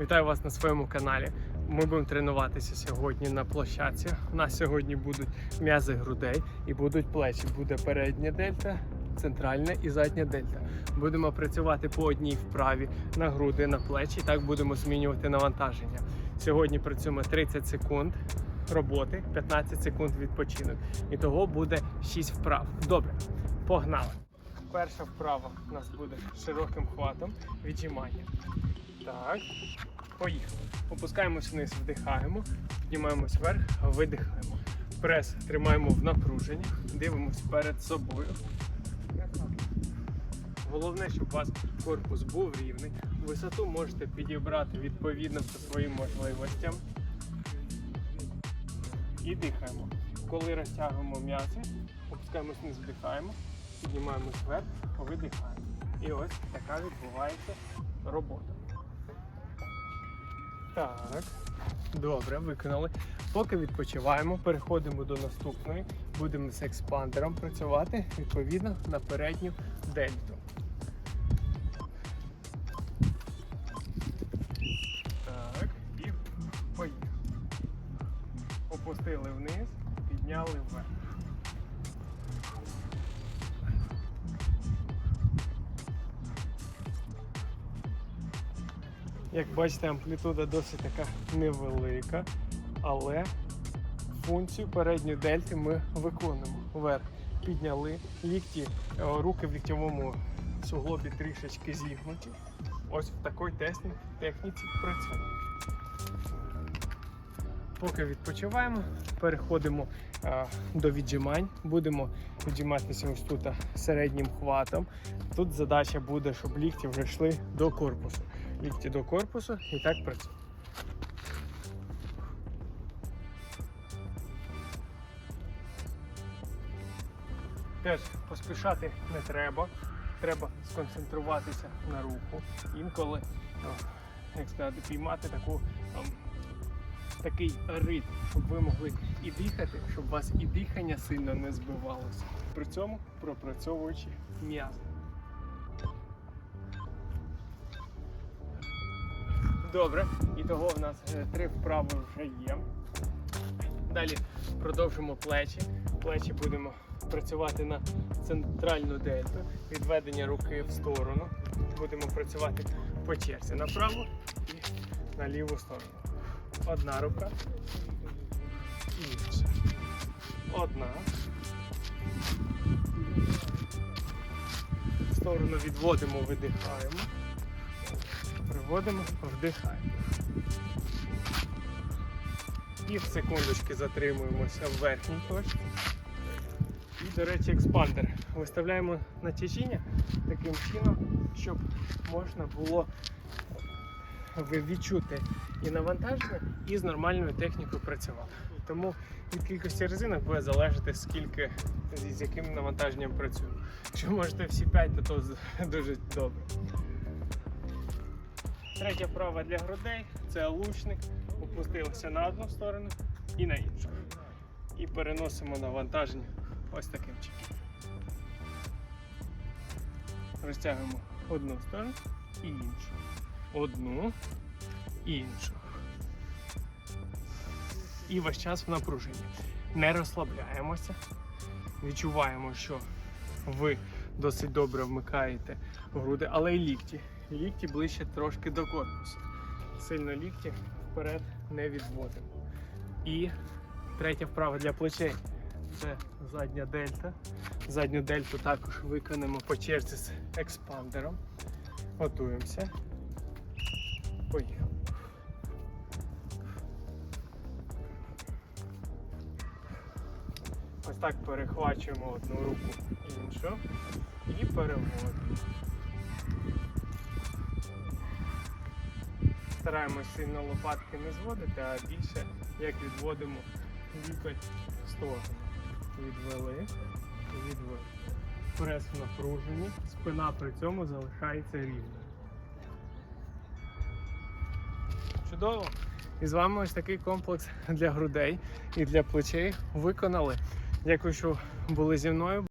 Вітаю вас на своєму каналі. Ми будемо тренуватися сьогодні на площадці. У нас сьогодні будуть м'язи грудей і будуть плечі. Буде передня дельта, центральна і задня дельта. Будемо працювати по одній вправі на груди, на плечі. Так будемо змінювати навантаження. Сьогодні працюємо 30 секунд роботи, 15 секунд відпочинок. І того буде 6 вправ. Добре, погнали. Перша вправа у нас буде широким хватом віджимання. Так, поїхали. Опускаємось вниз, вдихаємо, піднімаємось вверх, видихаємо. Прес тримаємо в напруженні, дивимось перед собою. Головне, щоб у вас корпус був рівний. Висоту можете підібрати відповідно по своїм можливостям. І дихаємо. Коли розтягуємо м'язи, опускаємось вниз, вдихаємо, піднімаємось вверх, видихаємо. І ось така відбувається робота. Так, добре, виконали. Поки відпочиваємо, переходимо до наступної. Будемо з експандером працювати відповідно на передню дельту. Так, і поїхали. Опустили вниз, підняли вверх. Як бачите, амплітуда досить така невелика, але функцію передньої дельти ми виконуємо. Вверх підняли лікті, е, руки в ліктьовому суглобі трішечки зігнуті. Ось в такій техніці працюємо. Поки відпочиваємо, переходимо е, до віджимань. Будемо віджиматися ось тут е, середнім хватом. Тут задача буде, щоб лікті вже йшли до корпусу. Лікті до корпусу і так працюємо. Теж поспішати не треба. Треба сконцентруватися на руху. Інколи, як сказати, піймати таку такий ритм, щоб ви могли і дихати, щоб у вас і дихання сильно не збивалося. При цьому пропрацьовуючи м'язи. Добре, і того в нас е, три вправи вже є. Далі продовжимо плечі. Плечі будемо працювати на центральну дельту, відведення руки в сторону. Будемо працювати по черзі направо і на ліву сторону. Одна рука. Інша. Одна. Сторону відводимо, видихаємо. Приводимо, вдихаємо. І в секундочки затримуємося в верхній точці. І, до речі, експандер. Виставляємо на тяжіння таким чином, щоб можна було відчути і навантаження, і з нормальною технікою працювати. Тому від кількості резинок буде залежати, скільки з яким навантаженням працюємо. Якщо можете всі 5, то, то дуже добре. Третя вправа для грудей це лучник. Опустилися на одну сторону і на іншу. І переносимо навантаження ось таким чином. Розтягуємо одну сторону і іншу. Одну іншу. І весь час в напруженні. Не розслабляємося. Відчуваємо, що ви досить добре вмикаєте груди, але й лікті. Лікті ближче трошки до корпусу. Сильно лікті вперед не відводимо. І третя вправа для плечей це задня дельта. Задню дельту також виконаємо по черзі з експандером. Готуємося. Поїхали. Ось так перехвачуємо одну руку іншу і переводимо. Стараємось сильно лопатки не зводити, а більше як відводимо лікоть в сторону. Відвели, відвели. Прес в напруженні, спина при цьому залишається рівною. Чудово! І з вами ось такий комплекс для грудей і для плечей виконали. Дякую, що були зі мною.